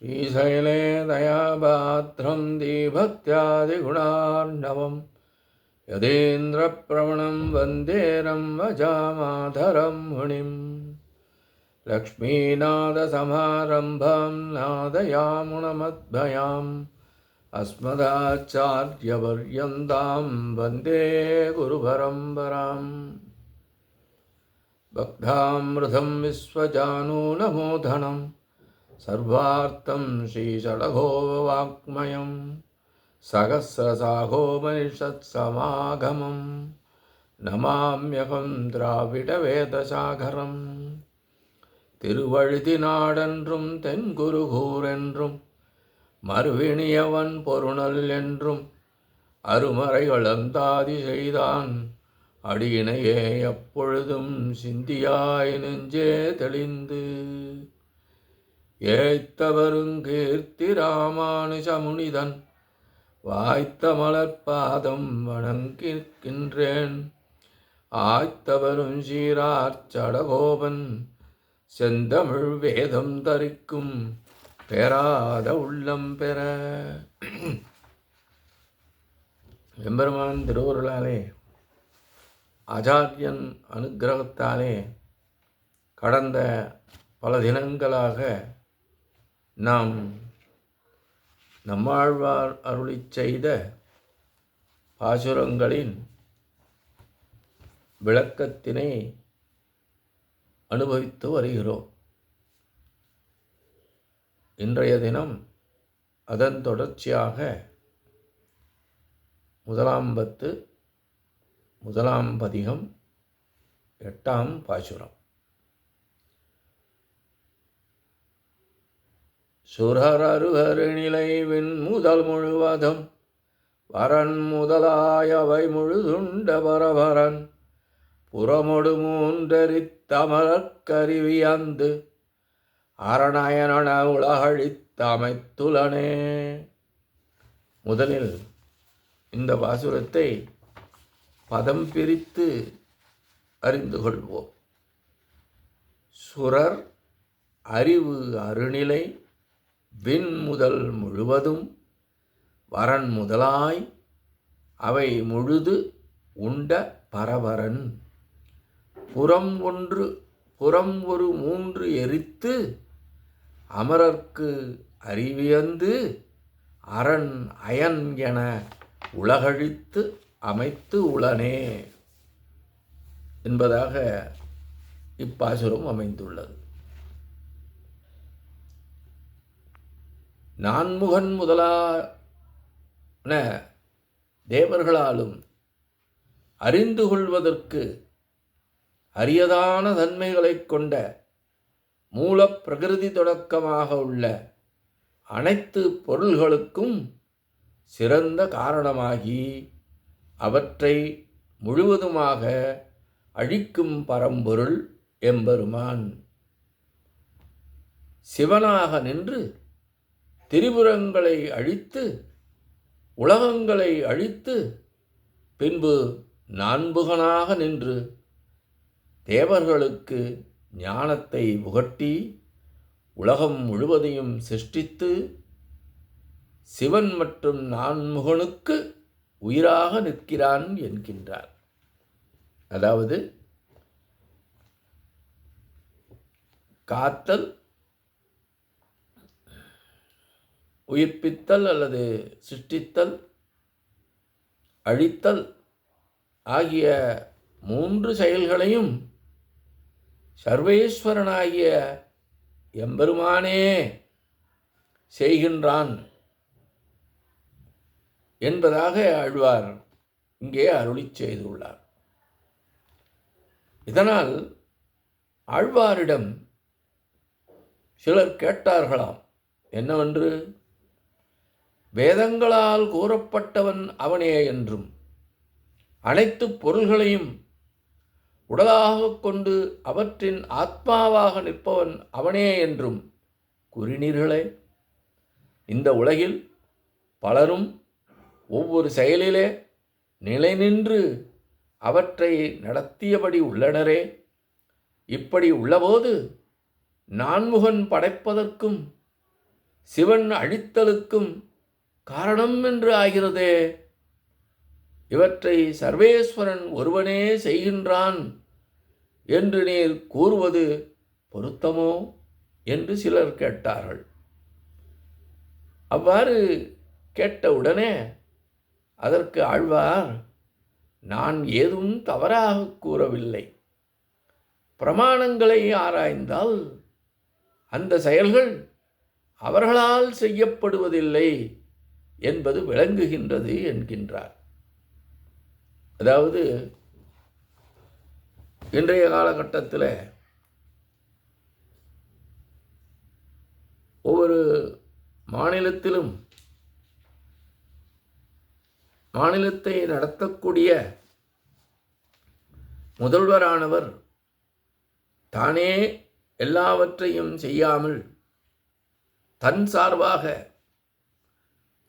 श्रीशैले दयापात्रं दीभक्त्यादिगुणार्णवं यदेन्द्रप्रवणं वन्देरं वजामाधरं मुनिम् लक्ष्मीनादसमारम्भां नादयामुणमद्भयाम् अस्मदाचार्यपर्यन्तां वन्दे गुरुपरम्पराम् भक्तामृतं विश्वजानूनमोधनं सर्वार्थं श्रीषडघोवाक्मयं सहस्रसाहोपनिषत्समागमं नमाम्यहं திராவிடவேதசாகரம் திருவழுதி நாடென்றும் தென்குருகூரென்றும் மறுவினியவன் பொருணல் என்றும் அருமறைகளந்தாதி செய்தான் அடியினையே எப்பொழுதும் சிந்தியாய் நெஞ்சே தெளிந்து ஏய்த்தவருங்கீர்த்தி ராமானுஜமுனிதன் வாய்த்த மலர்பாதம் வணங்கிருக்கின்றேன் ஆய்த்தவரும் சீரார்ச்சடகோபன் செந்தமிழ் வேதம் தரிக்கும் பெறாத உள்ளம் பெற. எம்பெருமான் திருவருளாலே ஆச்சாரியன் அனுகிரகத்தாலே கடந்த பல தினங்களாக நாம் நம்மாழ்வார் அருளி செய்த பாசுரங்களின் விளக்கத்தினை அனுபவித்து வருகிறோம். இன்றைய தினம் அதன் தொடர்ச்சியாக முதலாம் பத்து முதலாம் பதிகம் எட்டாம் பாசுரம். சுரரருகருநிலை வின் முதல் முழுவதும் வரன் முதலாயவை முழுதுண்ட பரபரன் புறமொடு மூன்றரித்தமரக்கருவியந்து அரணயனன உலகழித்தமைத்துலனே முதலில் இந்த பாசுரத்தை பதம் பிரித்து அறிந்து கொள்வோம். சுரர் அறிவு அருநிலை விண் முதல் முழுவதும் வரன் முதலாய் அவை முழுது உண்ட பரவரன். புறம் ஒன்று புறம் ஒரு மூன்று எரித்து அமரர்க்கு அறிவியந்து அரண் அயன் என உலகழித்து அமைத்து உளனே என்பதாக இப்பாசுரம் அமைந்துள்ளது. நான்முகன் முதலான தேவர்களாலும் அறிந்து கொள்வதற்கு அரியதான தன்மைகளைக் கொண்ட மூலப் பிரகிருதி தொடக்கமாக உள்ள அனைத்து பொருள்களுக்கும் சிறந்த காரணமாகி அவற்றை முழுவதுமாக அழிக்கும் பரம்பொருள் எம்பெருமான். சிவனாக நின்று திரிபுரங்களை அழித்து உலகங்களை அழித்து பின்பு நான்புகனாக நின்று தேவர்களுக்கு ஞானத்தை புகட்டி உலகம் முழுவதையும் சிருஷ்டித்து சிவன் மற்றும் நான்முகனுக்கு உயிராக நிற்கிறான் என்கின்றார். அதாவது காத்தல் உயிர்ப்பித்தல் அல்லது சிருஷ்டித்தல் அழித்தல் ஆகிய மூன்று செயல்களையும் சர்வேஸ்வரனாகிய எம்பெருமானே செய்கின்றான் என்பதாக ஆழ்வார் இங்கே அருளி செய்துள்ளார். இதனால் ஆழ்வாரிடம் சிலர் கேட்டார்களாம் என்னவென்று? வேதங்களால் கூறப்பட்டவன் அவனே என்றும் அனைத்து பொருள்களையும் உடலாக கொண்டு அவற்றின் ஆத்மாவாக நிற்பவன் அவனே என்றும் கூறினீர்களே. இந்த உலகில் பலரும் ஒவ்வொரு செயலிலே நிலை நின்று அவற்றை நடத்தியபடி உள்ளனரே. இப்படி உள்ளபோது நான்முகன் படைப்பதற்கும் சிவன் அழித்தலுக்கும் காரணம் என்று ஆகிறதே. இவற்றை சர்வேஸ்வரன் ஒருவனே செய்கின்றான் என்று நீர் கூறுவது பொருத்தமோ என்று சிலர் கேட்டார்கள். அவ்வாறு கேட்டவுடனே அதற்கு ஆழ்வார் நான் ஏதும் தவறாக கூறவில்லை. பிரமாணங்களை ஆராய்ந்தால் அந்த செயல்கள் அவர்களால் செய்யப்படுவதில்லை. என்பது விளங்குகின்றது என்கின்றார். அதாவது இன்றைய காலகட்டத்தில் ஒவ்வொரு மாநிலத்திலும் மாநிலத்தை நடத்தக்கூடிய முதல்வரானவர் தானே எல்லாவற்றையும் செய்யாமல் தன் சார்பாக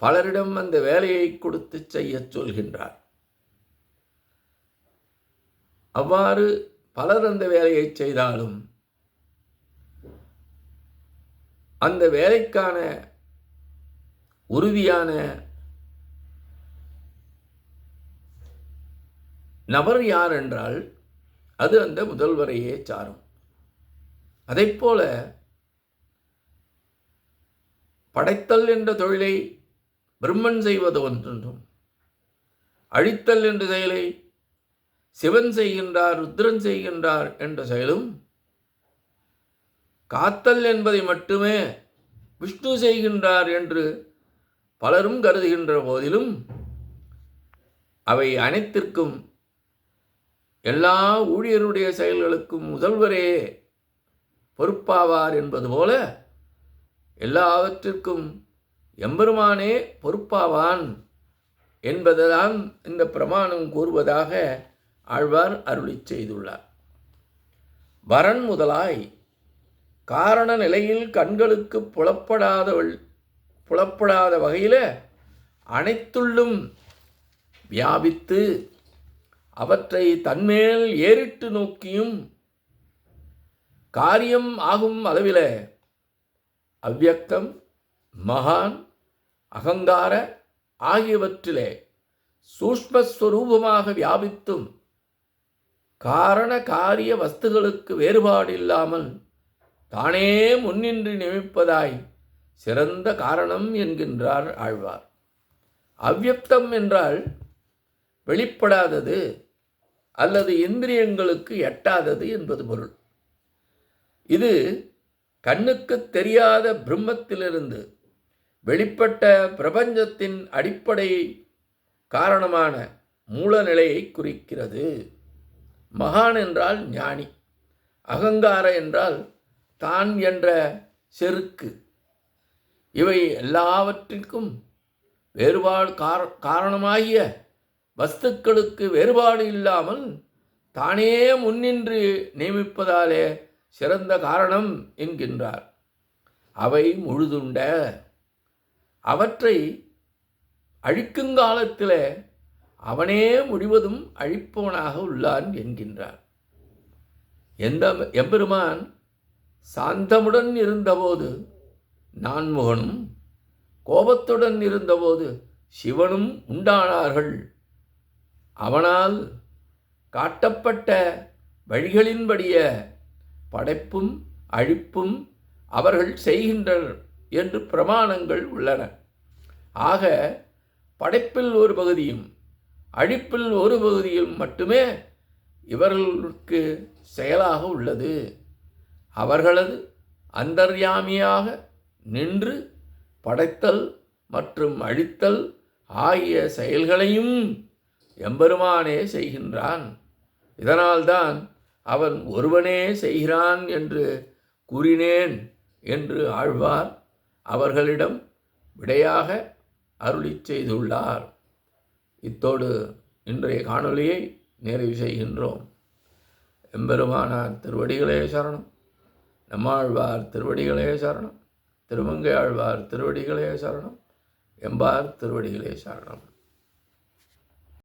பலரிடம் அந்த வேலையை கொடுத்து செய்யச் சொல்கின்றார். அவ்வாறு பலர் அந்த வேலையை செய்தாலும் அந்த வேலைக்கான உறுதியான நபர் யார் என்றால் அது அந்த முதல்வரையே சாரும். அதைப்போல படைத்தல் என்ற தொழிலை பிரம்மன் செய்வது ஒன்றென்றும். அழித்தல் என்ற செயலை சிவன் செய்கின்றார் ருத்ரன் செய்கின்றார் என்ற செயலும் காத்தல் என்பதை மட்டுமே விஷ்ணு செய்கின்றார் என்று பலரும் கருதுகின்ற போதிலும் அவை அனைத்திற்கும் எல்லா ஊழியருடைய செயல்களுக்கும் முதல்வரே பொறுப்பாவார் என்பது போல எல்லாவற்றிற்கும் எம்பெருமானே பொறுப்பாவான் என்பதுதான் இந்த பிரமாணம் கூறுவதாக ஆழ்வார் அருளி செய்துள்ளார். வரன் முதலாய் காரண நிலையில் கண்களுக்கு புலப்படாதவள் புலப்படாத வகையில் அனைத்துள்ளும் வியாபித்து அவற்றை தன்மேல் ஏறிட்டு நோக்கியும் காரியம் ஆகும் அளவில் அவ்வியக்தம் மகான் அகங்கார ஆகியவற்றிலே சூஷ்மஸ்வரூபமாக வியாபித்தும் காரண காரிய வஸ்துகளுக்கு வேறுபாடு இல்லாமல் தானே முன்னின்று நியமிப்பதாய் சிறந்த காரணம் என்கின்றார் ஆழ்வார். அவ்வியப்தம் என்றால் வெளிப்படாதது அல்லது இந்திரியங்களுக்கு எட்டாதது என்பது பொருள். இது கண்ணுக்கு தெரியாத பிரம்மத்திலிருந்து வெளிப்பட்ட பிரபஞ்சத்தின் அடிப்படை காரணமான மூலநிலையை குறிக்கிறது. மகான் என்றால் ஞானி அகங்கார என்றால் தான் என்ற செருக்கு. இவை எல்லாவற்றிற்கும் வேறுபாடு கார காரணமாகிய வஸ்துக்களுக்கு வேறுபாடு இல்லாமல் தானே முன்னின்று நியமிப்பதாலே சிறந்த காரணம் என்கின்றார். அவை முழுதுண்ட அவற்றை அழிக்குங்காலத்தில் அவனே முடிவதும் அழிப்பவனாக உள்ளான் என்கின்றார். எந்த எம்பெருமான் சாந்தமுடன் இருந்தபோது நான்முகனும் கோபத்துடன் இருந்தபோது சிவனும் உண்டானார்கள். அவனால் காட்டப்பட்ட வழிகளின்படிய படைப்பும் அழிப்பும் அவர்கள் செய்கின்றனர். என்று பிரமாணங்கள் உள்ளன. ஆக படைப்பில் ஒரு பகுதியும் அழிப்பில் ஒரு பகுதியும் மட்டுமே இவர்களுக்கு செயலாக உள்ளது. அவர்களது அந்தர்யாமியாக நின்று படைத்தல் மற்றும் அழித்தல் ஆகிய செயல்களையும் எம்பெருமானே செய்கின்றான். இதனால்தான் அவன் ஒருவனே செய்கிறான் என்று கூறினேன் என்று ஆழ்வார் அவர்களிடம் விடையாக அருளி செய்துள்ளார். இத்தோடு இன்றைய காணொலியை நிறைவு செய்கின்றோம். எம்பெருமானார் திருவடிகளே சரணம். நம்மாழ்வார் திருவடிகளே சரணம். திருமங்கை ஆழ்வார் திருவடிகளே சரணம். எம்பார் திருவடிகளே சரணம்.